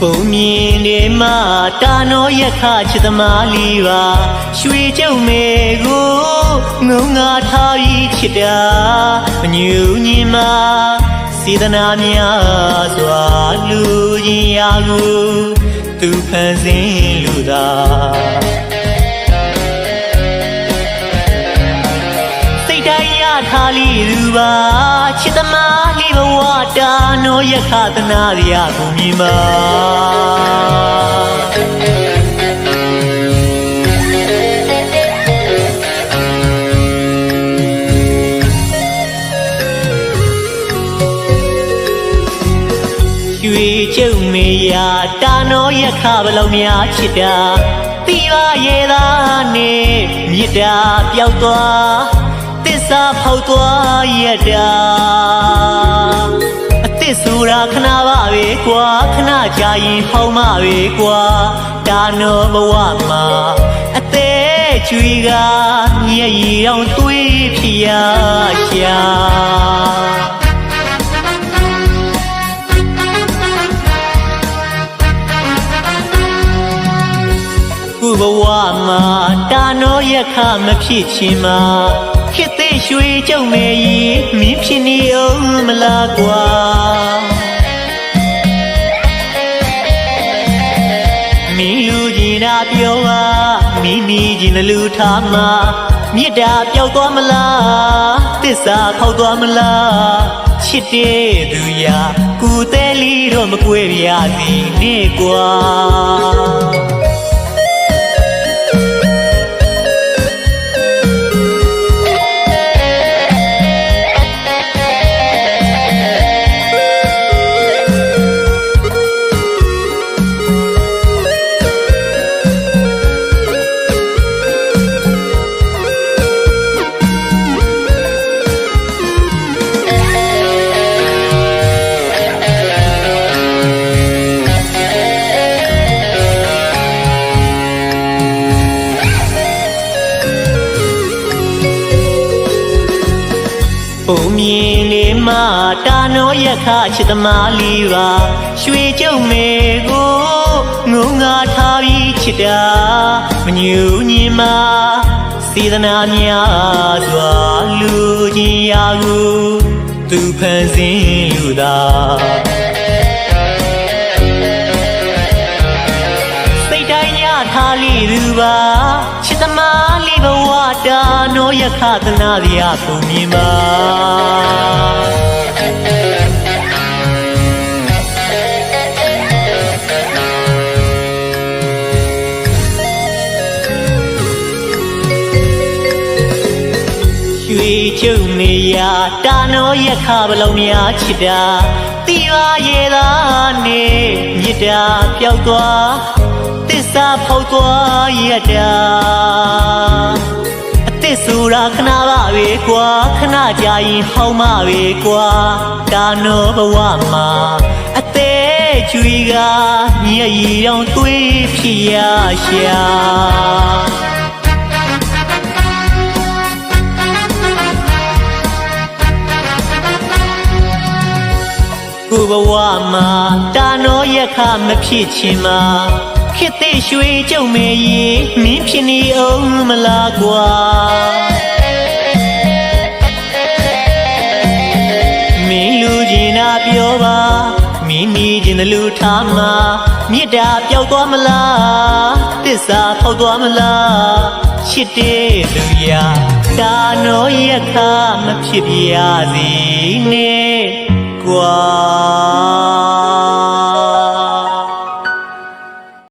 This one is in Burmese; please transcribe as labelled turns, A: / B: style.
A: ပုံမြင်နေမှတာနောယခချစ်သမားလေးပါရွှေကြုံမေကိုငုံငါထားပြီးချစ်တာမညူညင်မှစေတနာများစွာလူချင်းရာကိုသူဖန်ဆင်းလူသာစိတ်တိုင်းရထားလိသူပါချစ်သမားလေးဘဝတာ နောယခသနာရကိုမြင်ပါရွှေကျုံမေယာတာနောယခဘလုံးများချစ်တာတိပါရဲ့သားနဲ့မြစ်တာပျောက်သွားတစ္ဆာဖောက်သွားရတာအသ စ်ဆိုတာခဏပါပဲကွာခဏကြာရင်ဟောင်းမပဲကွာတာနောဘဝမှာအသေးကျွေကမျက်ရည်အောင်သွေးဖြစ်ရရှာခုဘဝမှာတာနောယခမဖြစ်ချင်မှာခစ်သိရွှေကြုံမေကြီးမင်းဖြစ်နေအောင်မလားကွာ မိမိကြီးနှလူထားမှာမေတ္တာပျောက်သွားမလားတစ္ဆာဖောက်သွားမလားချစ်တဲ့သူရာကူသေးလီတော့မကွဲပြာစီနဲ့ကွာ တာနောယခချစ်သမားလေးပါရွှေကြုံမေကိုငုံငါထားပြီးချစ်တာမညူညင်မှစေတနာများစွာလူချင်းရာကိုသူဖန်ဆင်းလူသာ တာနောယခသနာရပုံမြင်ပါရွှေကျုံနေရတာနောယခဘလုံးများချစ်တာတိပါရဲ့သားနဲ့မြစ်တာပျောက်သွားတစ္ဆာဖောက်သွားရတာအသစ် ဆိုတာခဏပါပဲကွာခဏကြာရင်ဟောင်းမပဲကွာတာနောဘဝမှာအသေးကျွေကမျက်ရည်တောင်သွေးဖြစ်ရရှာကိုဘဝမှာတာနောယခမဖြစ်ချင်မှာ ခစ်သိရွှေကြုံမေကြီးမင်းဖြစ်နေအောင်မလားကွာမင်းလူကြီးနာပြောပါမင်းနေခြင်းလူထားမှာမေတ္တာပျောက်သွားမလားတစ္ဆာဖောက်သွားမလားချစ်တဲ့သူရာတာနောယခမဖြစ်ပြရစီနဲ့ကွာ